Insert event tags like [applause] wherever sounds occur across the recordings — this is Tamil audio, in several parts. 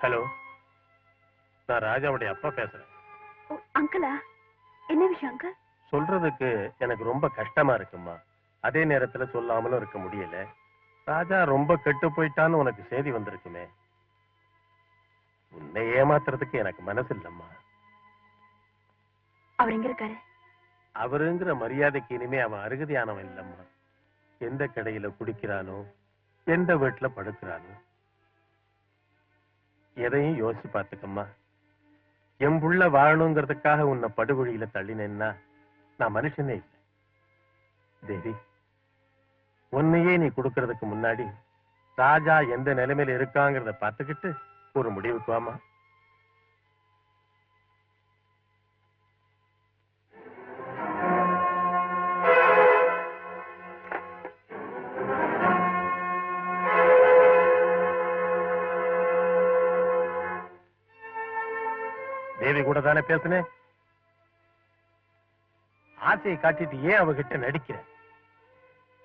ஹலோ நான் ராஜாவுடைய அப்பா பேசுறேன். அங்கிளா? என்ன விஷயம் அங்கிள்? சொல்றதுக்கு எனக்கு ரொம்ப கஷ்டமா இருக்கும்மா அதே நேரத்துல சொல்லாமலும் இருக்க முடியல. ராஜா ரொம்ப கெட்டு போயிட்டான்னு உனக்கு செய்தி வந்திருக்குமே. உன்னை ஏமாத்துறதுக்கு எனக்கு மனசு இல்லம்மா. அவர் எங்க இருக்காரு? அவருங்கிற மரியாதைக்கு இனிமே அவன் அருகதையானவன் இல்லம்மா. எந்த கடையில குடிக்கிறானோ எந்த வீட்டுல படுக்கிறானோ எதையும் யோசிச்சு பார்த்துக்கம்மா. என் புள்ள வாழணுங்கிறதுக்காக உன்னை படுகொழியில தள்ளினேன்னா நான் மனுஷனே இல்லை. தேவி உன்னையே நீ கொடுக்கறதுக்கு முன்னாடி ராஜா எந்த நிலைமையில இருக்காங்கிறத பார்த்துக்கிட்டு ஒரு முடிவுக்கு வாமா தேவி கூட தானே பேசுனேன் ஆசையை காட்டிட்டு ஏன் அவகிட்ட நடிக்கிற?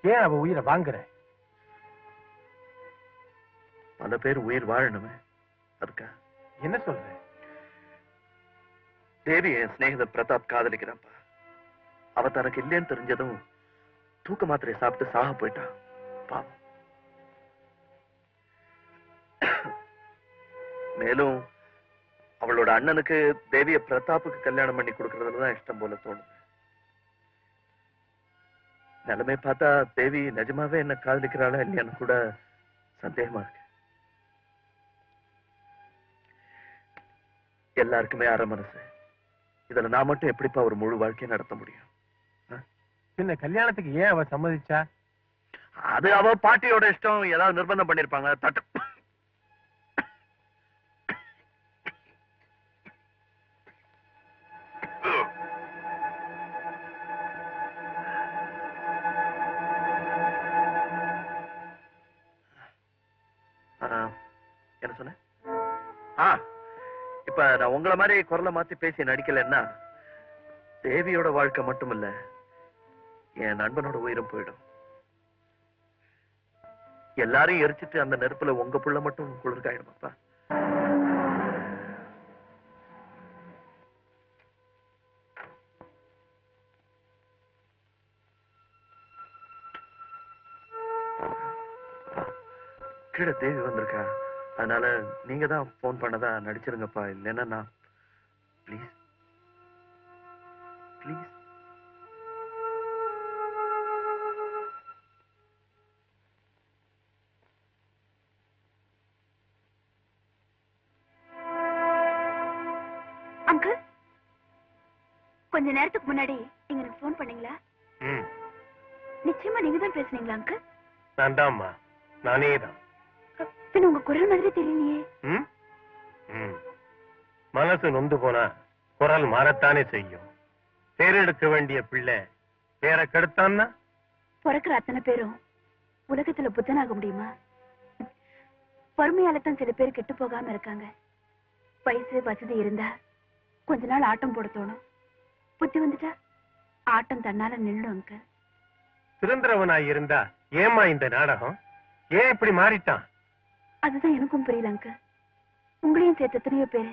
ஏன் அவ உயிரை வாங்குற? பல பேர் உயிர் வாழணுமே அதுக்கா என்ன சொல்ற? தேவி என் சிநேகிதர் பிரதாப் காதலிக்கிறான்ப்பா. அவ தனக்கு இல்லைன்னு தெரிஞ்சதும் தூக்க மாத்திரையை சாப்பிட்டு சாக போயிட்டான். பாவம். மேலும் அவளோட அண்ணனுக்கு தேவிய பிரதாப்புக்கு கல்யாணம் பண்ணி கொடுக்கறதுல தான் இஷ்டம் போல தோணுது. நிலைமை பார்த்தா தேவி நிஜமாவே என்ன காதலிக்கிறாளா இல்லையான்னு கூட சந்தேகமா இருக்கு. எல்லாருக்குமே அரை மனசு. இதுல நான் மட்டும் எப்படிப்பா ஒரு முழு வாழ்க்கையை நடத்த முடியும்? பின்ன கல்யாணத்துக்கு ஏன் அவ சம்மதிச்சா? அது அவ பாட்டியோட இஷ்டம். ஏதாவது நிர்பந்தம் பண்ணிருப்பாங்க. தட்டு. இப்ப நான் உங்கள மாதிரி குரலை மாத்தி பேசி நடிக்கலன்னா தேவியோட வாழ்க்கை மட்டும் இல்ல என் நண்பனோட உயிரும் போயிடும். எல்லாரையும் எரிச்சிட்டு அந்த நெருப்புல உங்க புள்ள மட்டும் குளிர்காயிடுமாப்பா கீழே தேவி வந்திருக்கா? அதனால நீங்க தான் போன் பண்ணதா நடிச்சிருங்கப்பா. இல்லைன்னா நான் ப்ளீஸ் ப்ளீஸ் அங்கிள் கொஞ்ச நேரத்துக்கு முன்னாடி நீங்க எனக்கு ஃபோன் பண்ணீங்களா நிச்சயமா நீங்க தான் பேசுனீங்களா அங்கிள் நான் தான்மா. நானே தான் பின்ன உங்க குரல் மாதிரி தெரியலையே. மனசு நொந்து போனா குரல் மாறத்தானே செய்யும். பேரெடுக்க வேண்டிய பிள்ளை பேரை கெடுத்தான்னா? பிறக்கிற அத்தனை பேரும் உலகத்துல புத்தனாக முடியுமா? பொறுமையால தான் சில பேர் கெட்டு போகாம இருக்காங்க. வயசு வசதி இருந்தா கொஞ்ச நாள் ஆட்டம் போட தோணும். புத்தி வந்துட்டா ஆட்டம் தன்னால நின்னுடும் அங்கிள் சுதந்திரவனாய் இருந்தா ஏமா இந்த நாடகம்? ஏன் இப்படி மாறிட்டான்? அதுதான் எனக்கும் புரியல அங்கிள் உங்களையும் சேர்த்து எத்தனையோ பேரு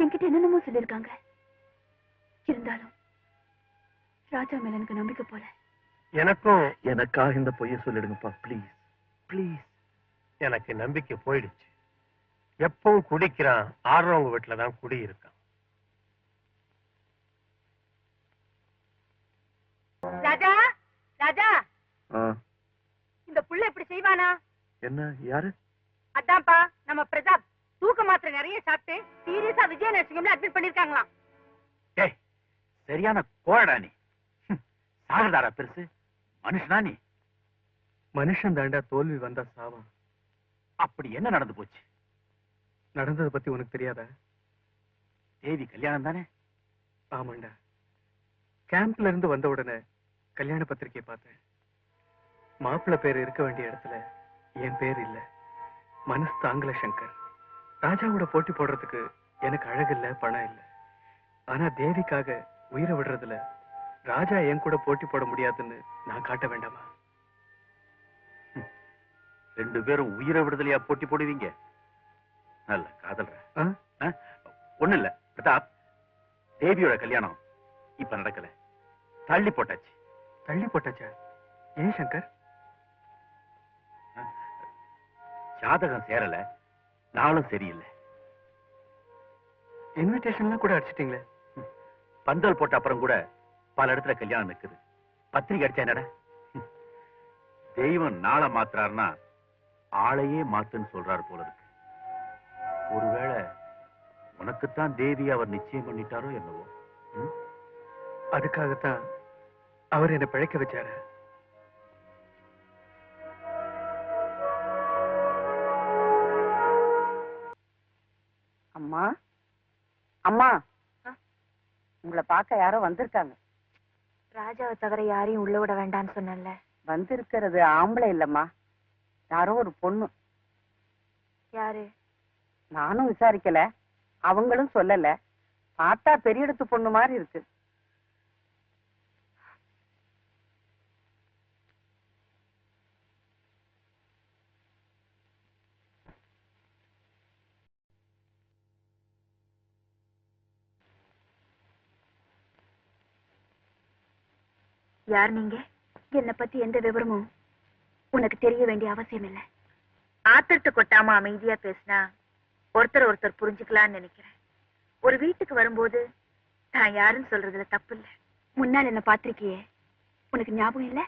என்கிட்ட என்னென்னமோ சொல்லியிருக்காங்க. இருந்தாலும் ராஜா மேல எனக்கு நம்பிக்கை போல. எனக்கும் எனக்காக இந்த பொய்ய சொல்லிடுங்கப்பா ப்ளீஸ் ப்ளீஸ் எனக்கு நம்பிக்கை போயிடுச்சு. எப்பவும் குடிக்கிறான் ஆடுறவங்க வீட்டுல தான் குடி இருக்கான் ராஜா. ராஜா இந்த புள்ள இப்படி செய்வானா? என்ன யாரு? அதான்ப்பா நம்ம பிரதாப் தூக்க மாத்திரை நிறைய சாப்பிட்டு சீரியஸா விஜய நரசிங்கம்ல அட்மிட் பண்ணிருக்காங்களாம். ஏய் சரியான கோழடா நீ. ஹம், சாகதாரா பெருசு. மனுஷனா நீ. மனுஷன் தாண்டா தோல்வி வந்தா சாவான் அப்படி என்ன நடந்து போச்சு? நடந்ததை பத்தி உனக்கு தெரியாதா? தேவி கல்யாணம் தானே? ஆமாண்டா. கேம்ப்ல இருந்து வந்த உடனே கல்யாண பத்திரிக்கையை பார்த்தேன். மாப்பிள்ளை பேர் இருக்க வேண்டிய இடத்துல என் பேர் இல்ல. மனசு தாங்கல சங்கர். ராஜாவோட போட்டி போடுறதுக்கு எனக்கு அழகு இல்ல பணம் இல்ல. ஆனா தேவிக்காக உயிரை விடுறதுல ராஜா என் கூட போட்டி போட முடியாதுன்னு நான் காட்ட வேண்டாமா? ரெண்டு பேரும் உயிரை விடுதலையா போட்டி போடுவீங்க? நல்ல காதல்ற? ஒண்ணு இல்ல. பிரதாப் தேவியோட கல்யாணம் இப்ப நடக்கல. தள்ளி போட்டாச்சு. தள்ளி போட்டாச்சா? ஏன் சங்கர்? ஜாதகம் சேரல நாளும் சரியில்லை. இன்விடேஷன்லாம் கூட அடிச்சிட்டீங்களே. பந்தல் போட்ட அப்புறம் கூட பல இடத்துல கல்யாணம் நிக்குது. பத்திரிக்கை அடிச்சா என்னடா. தெய்வம் நாளை மாத்துறாருன்னா ஆளையே மாத்துன்னு சொல்றாரு போல இருக்கு. ஒருவேளை உனக்குத்தான் தேவி அவர் நிச்சயம் பண்ணிட்டாரோ என்னவோ? அதுக்காகத்தான் அவர் என்னை பிழைக்க வச்சாரு. அம்மா. அம்மா. உங்களை பார்க்க யாரோ வந்திருக்காங்க. ராஜாவை தவிர யாரையும் உள்ள விட வேண்டாம்னு சொன்னேன்ல. வந்திருக்கிறது ஆம்பளை இல்லம்மா. யாரோ ஒரு பொண்ணு. யாரு? நானும் விசாரிக்கல. அவங்களும் சொல்லல. பார்த்தா பெரிய இடத்து பொண்ணு மாதிரி இருக்கு. யார் நீங்க? என்னை பத்தி எந்த விவரமும் உனக்கு தெரிய வேண்டிய அவசியம் இல்லை. ஆத்திரத்தை கொட்டாம அமைதியா பேசினா ஒருத்தர் ஒருத்தர் புரிஞ்சுக்கலாம்னு நினைக்கிறேன். ஒரு வீட்டுக்கு வரும்போது நான் யாருன்னு சொல்றதுல தப்பு இல்ல. முன்னால் என்ன பாத்திருக்கியே உனக்கு ஞாபகம் இல்ல?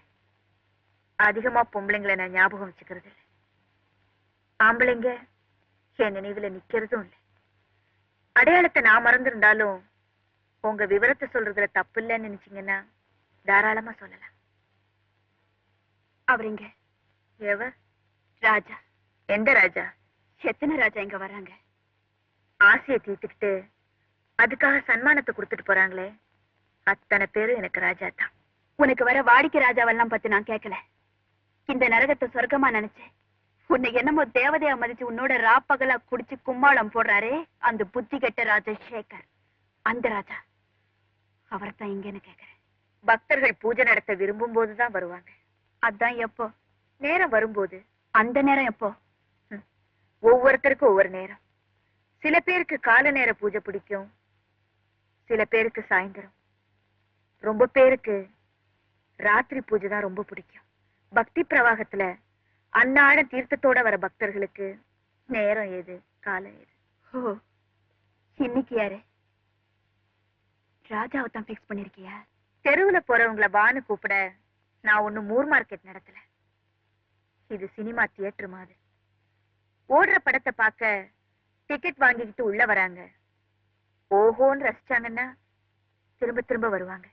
அதிகமா பொம்பளைங்களை நான் ஞாபகம் வச்சுக்கிறது இல்லை. ஆம்பளைங்க என் நினைவுல நிக்கிறதும் இல்ல. அடையாளத்தை நான் மறந்திருந்தாலும் உங்க விவரத்தை சொல்றதுல தப்பு இல்லைன்னு நினைச்சீங்கன்னா தாராளமா சொல்லலாம். அவர் இங்க எவர் ராஜா. எந்த ராஜா? எத்தனை ராஜா இங்க வராங்க ஆசையை தீர்த்துக்கிட்டு அதுக்காக சன்மானத்தை கொடுத்துட்டு போறாங்களே அத்தனை பேரும் எனக்கு ராஜா தான். உனக்கு வர வாடிக்கை ராஜாவெல்லாம் பத்தி நான் கேட்கல. இந்த நரகத்தை சொர்க்கமா நினைச்சேன் உன்னை என்னமோ தேவதையா மதிச்சு உன்னோட ராப்பகலா குடிச்சு கும்மாளம் போடுறாரே அந்த புத்தி கெட்ட ராஜசேகர் அந்த ராஜா. அவர்தான் இங்கன்னு கேக்குறேன் பக்தர்கள் பூஜை நடத்த விரும்பும் போதுதான் வருவாங்க. அதான் எப்போ? நேரம் வரும்போது. அந்த நேரம் எப்போ? ஒவ்வொருத்தருக்கும் ஒவ்வொரு நேரம். சில பேருக்கு கால நேர பூஜை பிடிக்கும். சில பேருக்கு சாயந்தரம். ரொம்ப பேருக்கு ராத்திரி பூஜை தான் ரொம்ப பிடிக்கும். பக்தி பிரவாகத்துல அன்னாட தீர்த்தத்தோட வர பக்தர்களுக்கு நேரம் ஏது காலம் ஏது ஓ. இன்னைக்கு யாரு? ராஜாவை தான் பிக்ஸ் பண்ணிருக்கியா? தெருவுல போறவங்கள வான்னு கூப்பிட நான் ஒண்ணு மூர் மார்க்கெட் நடத்தல. இது சினிமா தியேட்டர் மாதிரி. ஓடுற படத்தை பார்க்க டிக்கெட் வாங்கிக்கிட்டு உள்ள வராங்க. ஓஹோன்னு ரசிச்சாங்கன்னா திரும்ப திரும்ப வருவாங்க.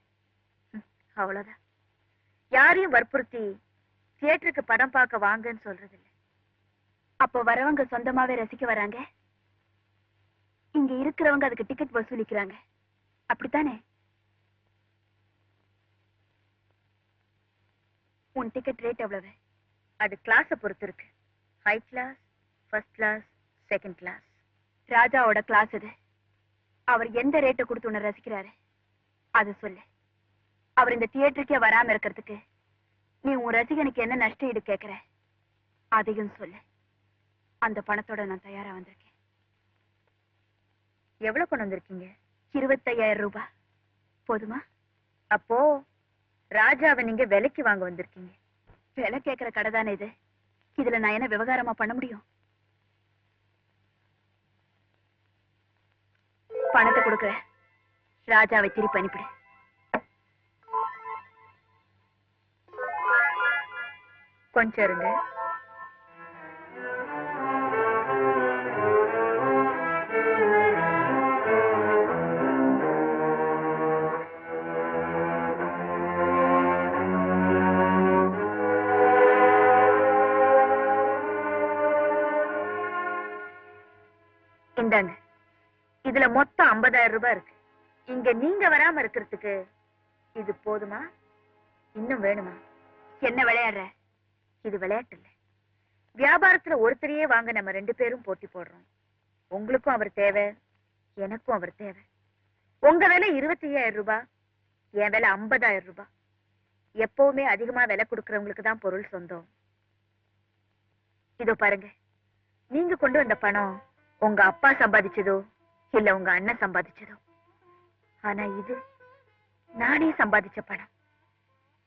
ம், அவ்வளவுதான். யாரையும் வற்புறுத்தி தியேட்டருக்கு படம் பார்க்க வாங்கன்னு சொல்றது அப்போ வரவங்க சொந்தமாவே ரசிக்க வராங்க? இங்க இருக்கிறவங்க அதுக்கு டிக்கெட் வசூலிக்கிறாங்க. அப்படித்தானே? உன் டிக்கெட் ரேட் எவ்வளவு? அது கிளாஸ பொறுத்து இருக்கு. High class first class second class ராஜாவோட கிளாஸ் இது அவர் எந்த ரேட்டை கொடுத்து உன்னை ரசிக்கிறாரு? அது சொல்லு. அவர் இந்த தியேட்டருக்கே வராம இருக்கிறதுக்கு நீ உன் ரசிகனுக்கு என்ன நஷ்ட ஈடு கேக்குற? அதையும் சொல்லு. அந்த பணத்தோட நான் தயாரா வந்திருக்கேன். எவ்வளவு கொண்டு வந்திருக்கீங்க? இருபத்தையாயிரம் ரூபாய். போதுமா? அப்போ ராஜாவை நீங்க விலைக்கு வாங்க வந்திருக்கீங்க. விலை கேட்கிற கடை தானே இது. இதுல நான் என்ன விவகாரமா பண்ண முடியும்? பணத்தை கொடுக்குறேன் ராஜாவை திருப்பி அனுப்பிடு. கொஞ்சம் இருங்க. 50000 ரூபாய் இருக்கு. இங்க நீங்க வராம இருக்கிறதுக்கு இது போதுமா? இன்னும் வேணுமா? என்ன விளையாடுற? இது விளையாட்டு இல்ல. வியாபாரத்துல ஒருத்தரையே வாங்க நம்ம ரெண்டு பேரும் போட்டி போடுறோம். உங்களுக்கும் அவர் தேவை எனக்கும் அவர் தேவை. உங்க விலை இருபத்தி ஐயாயிரம் ரூபாய் என் விலை ஐம்பதாயிரம் ரூபாய். எப்பவுமே அதிகமா விலை கொடுக்கறவங்களுக்கு தான் பொருள் சொந்தம். இதோ பாருங்க நீங்க கொண்டு வந்த பணம் உங்க அப்பா சம்பாதிச்சதோ இல்ல உங்க அண்ணன் சம்பாதிச்சதோ ஆனா இது நானே சம்பாதிச்ச பணம்.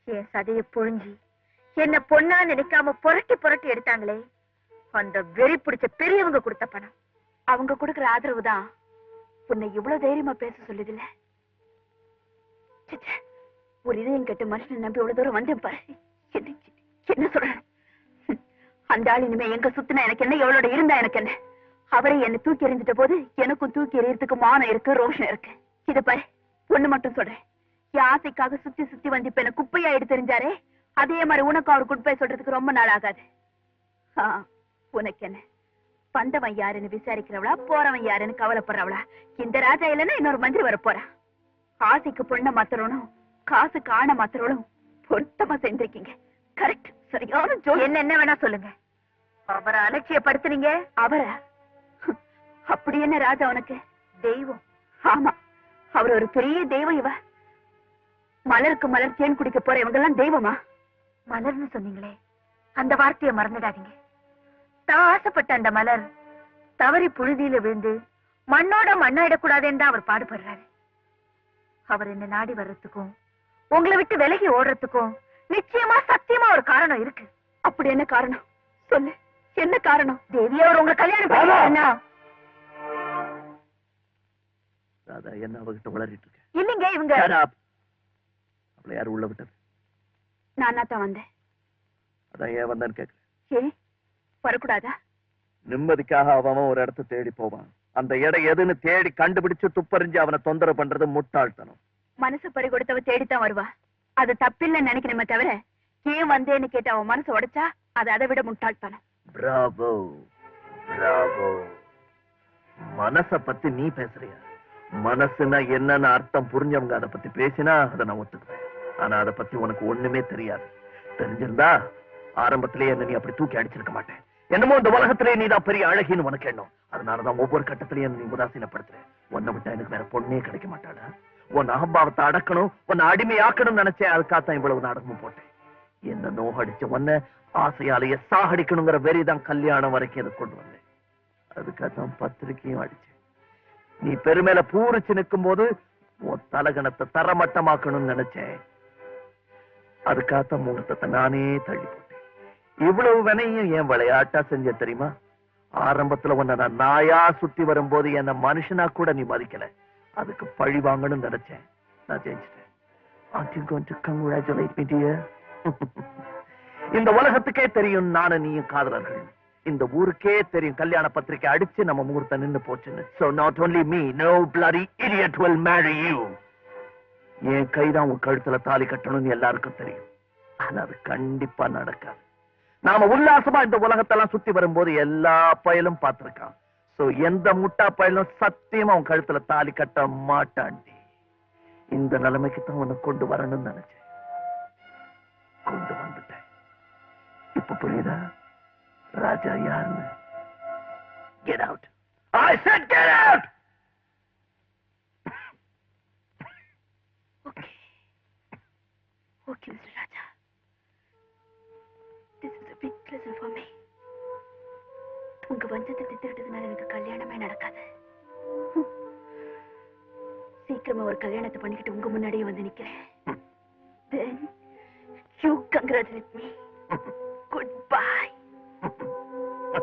என் சதைய புழிஞ்சி என்ன பொண்ணா நினைக்காம புரட்டி புரட்டி எடுத்தாங்களே அந்த வெறி பிடிச்ச பெரியவங்க கொடுத்த பணம். அவங்க கொடுக்கிற ஆதரவு தான் உன்னை இவ்வளவு தைரியமா பேச சொல்லுதுல ஒரு இதயம் கெட்ட மனுஷன் நம்பி இவ்வளவு தூரம் வந்தேன் பாரு. என்ன சொல்ற? சொல்றேன் அந்த ஆள் இனிமே எங்க சுத்தினா எனக்கு என்ன எவ்வளோட இருந்தா எனக்கு என்ன? அவரை என்ன தூக்கி எறிஞ்சிட்ட போது எனக்கும் தூக்கி எறியறதுக்கு மானம் இருக்கு ரோஷம் இருக்கு. இத பாரு ஒண்ணு மட்டும் சொல்றேன். ஆசைக்காக சுத்தி சுத்தி வந்து இப்ப என்ன குப்பையா எடுத்து தெரிஞ்சாரே அதே மாதிரி உனக்கு அவர் குட் பை சொல்றதுக்கு ரொம்ப நாள் ஆகாது. உனக்கு என்ன? வந்தவன் யாருன்னு விசாரிக்கிறவளா போறவன் யாருன்னு கவலைப்படுறவளா? இந்த ராஜா இல்லைன்னா இன்னொரு மந்திரி வர போறா ஆசைக்கு பொண்ண மாத்திரணும் காசுக்கு ஆணை மாத்திரணும் பொருத்தமா செஞ்சிருக்கீங்க கரெக்ட் சரியான என்ன என்ன வேணா சொல்லுங்க. அவரை அலட்சியப்படுத்துனீங்க? அவரா அப்படி என்ன ராஜா உனக்கு? தெய்வம். ஆமா. அவர் ஒரு பெரிய தெய்வம் இவ. மலருக்கு மலர் தேன் குடிக்க போற இவங்க எல்லாம் தெய்வமா? மலர்னு சொன்னீங்களே. அந்த வார்த்தையை மறந்துடாதீங்க. தான் ஆசைப்பட்ட அந்த மலர் தவறி புழுதியில விழுந்து மண்ணோட மண்ணாயிடக்கூடாதுன்னு தான் அவர் பாடுபடுறாரு. அவர் என்ன நாடி வர்றதுக்கும் உங்களை விட்டு விலகி ஓடுறதுக்கும் நிச்சயமா சத்தியமா ஒரு காரணம் இருக்கு. அப்படி என்ன காரணம்? சொல்லு. என்ன காரணம்? தேவி அவர் உங்க கல்யாணம் ராதா என்ன அவகிட்ட வளரிட்டு இருக்க? இல்லைங்க இவங்க. அவளை யாரும் உள்ள விட்டது? நானா தான் வந்தேன். அதான் ஏன் வந்தான்னு கேட்க ஏ வரக்கூடாதா? நிம்மதிக்காக அவன் ஒரு இடத்த தேடி போவான். அந்த இடம் எதுன்னு தேடி கண்டுபிடிச்சு துப்பறிஞ்சு அவனை தொந்தரவு பண்றது முட்டாள்தனம். மனசு பறி கொடுத்தவ தேடித்தான் வருவா. அது தப்பில்லைன்னு நினைக்கணுமே தவிர ஏன் வந்தேன்னு கேட்டு அவன் மனசு உடைச்சா அது அதை விட முட்டாள்தனம். பிராவோ பிராவோ மனச பத்தி நீ பேசுறிய? மனசுனா என்னன்னு அர்த்தம் புரிஞ்சவங்க அதை பத்தி பேசினா அதை நான் ஒத்துக்குவேன். ஆனா அதை பத்தி உனக்கு ஒண்ணுமே தெரியாது. தெரிஞ்சிருந்தா ஆரம்பத்திலேயே என்ன நீ அப்படி தூக்கி அடிச்சிருக்க மாட்டேன். என்னமோ இந்த உலகத்திலே நீ தான் பெரிய அழகின்னு உனக்கு எண்ணம். அதனாலதான் ஒவ்வொரு கட்டத்திலையும் நீ உதாசீனப்படுத்துற. உன்னை விட்டா எனக்கு வேற பொண்ணே கிடைக்க மாட்டாடா உன் அகம்பாவத்தை அடக்கணும் உன்னை அடிமையாக்கணும்னு நினைச்சேன் அதுக்காகத்தான் இவ்வளவு நாடகமும் போட்டேன். என்ன நோகடிச்ச உன்னை ஆசையாலேயே சாகடிக்கணுங்கிற வெறிதான் கல்யாணம் வரைக்கும் எனக்கு கொண்டு வந்தேன். அதுக்காக தான் பத்திரிக்கையும் அடிச்சேன். நீ பெருமையில பூரிச்சு நிற்கும் போது உன் தலகணத்தை தரமட்டமாக்கணும்னு நினைச்சேன். அதுக்காத்த முகூர்த்தத்தை நானே தள்ளி போட்டேன் இவ்வளவு வினையும் என் விளையாட்டா செஞ்ச தெரியுமா? ஆரம்பத்துல உன்னை நான் நாயா சுத்தி வரும்போது என்ன மனுஷனா கூட நீ மதிக்கல. அதுக்கு பழி வாங்கணும்னு நினைச்சேன். நான் ஜெயிச்சிட்டேன். [laughs] இந்த உலகத்துக்கே தெரியும் நானும் நீயும் காதலர்கள். இந்த ஊருக்கே தெரியும் கல்யாண பத்திரிக்கை அடிச்சு நம்ம முகூர்த்தம் நின்னு போச்சுன்னு. என் கைதான் உன் கழுத்துல தாலி கட்டணும்னு எல்லாருக்கும் தெரியும். ஆனா அது கண்டிப்பா நடக்காது. நாம உல்லாசமா இந்த உலகத்தெல்லாம் சுத்தி வரும்போது எல்லா பயலும் பார்த்திருக்கான். சோ எந்த முட்டா பயலும் சத்தியமா உன் கழுத்துல தாலி கட்ட மாட்டாண்டி இந்த நிலைமைக்கு தான் உன்னை கொண்டு வரணும்னு நினைச்சேன். கொண்டு வந்துட்டேன். இப்ப புரியுதா? Raja Yan. Get out. I said get out okay. Okay, Mr. Raja. This is a big lesson for me உங்க வஞ்சத்தை தித்திட்டதுனால எனக்கு கல்யாணமே நடக்காது சீக்கிரமா ஒரு கல்யாணத்தை பண்ணிக்கிட்டு உங்க முன்னாடியே வந்து நிக்கிறேன் then you congratulate me goodbye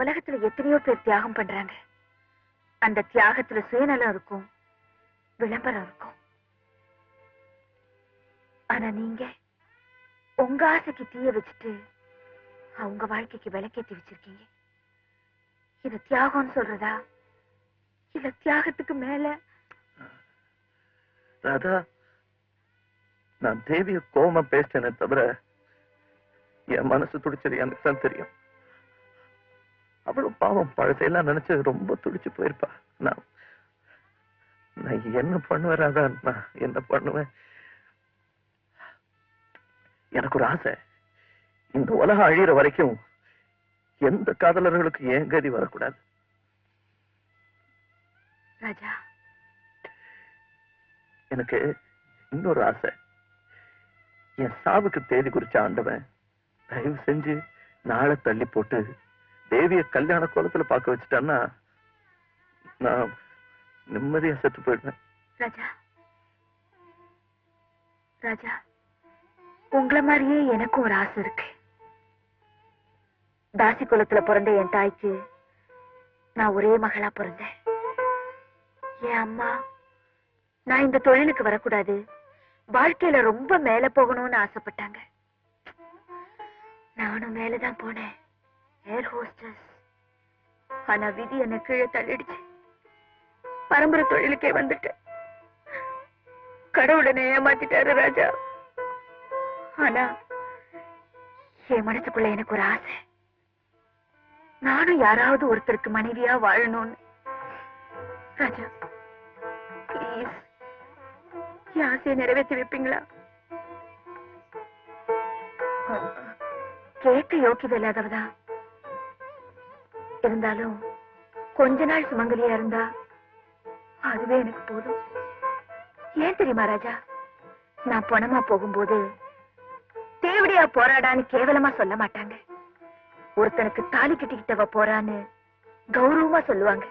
உலகத்துல எத்தனையோ பேர் தியாகம் பண்றாங்க. அந்த தியாகத்துல சுயநலம் இருக்கும் விளம்பரம் இருக்கும். ஆனா நீங்க உங்க ஆசைக்கு தீய வச்சுட்டு அவங்க வாழ்க்கைக்கு விளக்கேத்தி வச்சிருக்கீங்க. இது தியாகம்னு சொல்றதா? இல்ல தியாகத்துக்கு மேல? ராதா நான் தேவிய கோமம் பேசிட்டேனே தவிர என் மனசு துடிச்சது எனக்கு தான் தெரியும். அவ்வளவு பாவம் பழசையெல்லாம் நினைச்சு ரொம்ப துடிச்சு போயிருப்பா. நான் நான் என்ன பண்ணுவேன் நான் என்ன பண்ணுவேன்? எனக்கு ஒரு ஆசை. இந்த உலகம் அழியிற வரைக்கும் எந்த காதலர்களுக்கு ஏன் கதி வரக்கூடாது? ராஜா. எனக்கு இன்னொரு ஆசை. என் சாவுக்கு தேதி குறிச்ச ஆண்டவன் தயவு செஞ்சு நாளை தள்ளி போட்டு தேவிய கல்யாண கோலத்துல பார்க்க வச்சுட்டான்னா நான் நிம்மதியா செத்து போயிடுவேன். ராஜா. ராஜா உங்கள மாதிரியே எனக்கும் ஒரு ஆசை இருக்கு. தாசி குலத்துல பிறந்த என் தாய்க்கு நான் ஒரே மகளா பிறந்தேன். என் அம்மா நான் இந்த தொழிலுக்கு வரக்கூடாது. வாழ்க்கையில ரொம்ப மேல போகணும்னு ஆசைப்பட்டாங்க. நானும் மேலதான் போனேன். ஏர் ஹோஸ்டஸ் ஆனா விதி என்ன கீழே தள்ளிடுச்சு. பரம்பரை தொழிலுக்கே வந்துட்டேன் கடவுளனை ஏமாத்திட்டாரு ராஜா. ஆனா என் மனசுக்குள்ள எனக்கு ஒரு ஆசை. நானும் யாராவது ஒருத்தருக்கு மனைவியா வாழணும்னு. ராஜா ப்ளீஸ் என் ஆசையை நிறைவேற்றி வைப்பீங்களா? கேட்க யோக்கியதை இல்லாதவதா இருந்தாலும் கொஞ்ச நாள் சுமங்கலியா இருந்தா அதுவே எனக்கு போதும். ஏன் தெரியுமா ராஜா? நான் பணமா போகும்போது தேவடியா போராடான்னு கேவலமா சொல்ல மாட்டாங்க. ஒருத்தனுக்கு தாலி கட்டிக்கிட்டவ போறான்னு கௌரவமா சொல்லுவாங்க.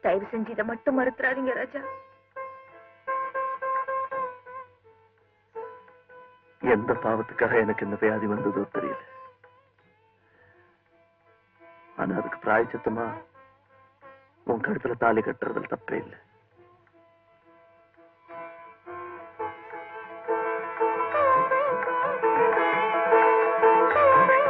தயவு செஞ்சு இதை மட்டும் மறுத்துறாதீங்க ராஜா. எந்த பாவத்துக்காக எனக்கு இந்த வியாதி வந்ததோ தெரியல. பிராய்ச்சித்தமா? உன் கழுத்துல தாலி கட்டுறதுல தப்பே இல்லை.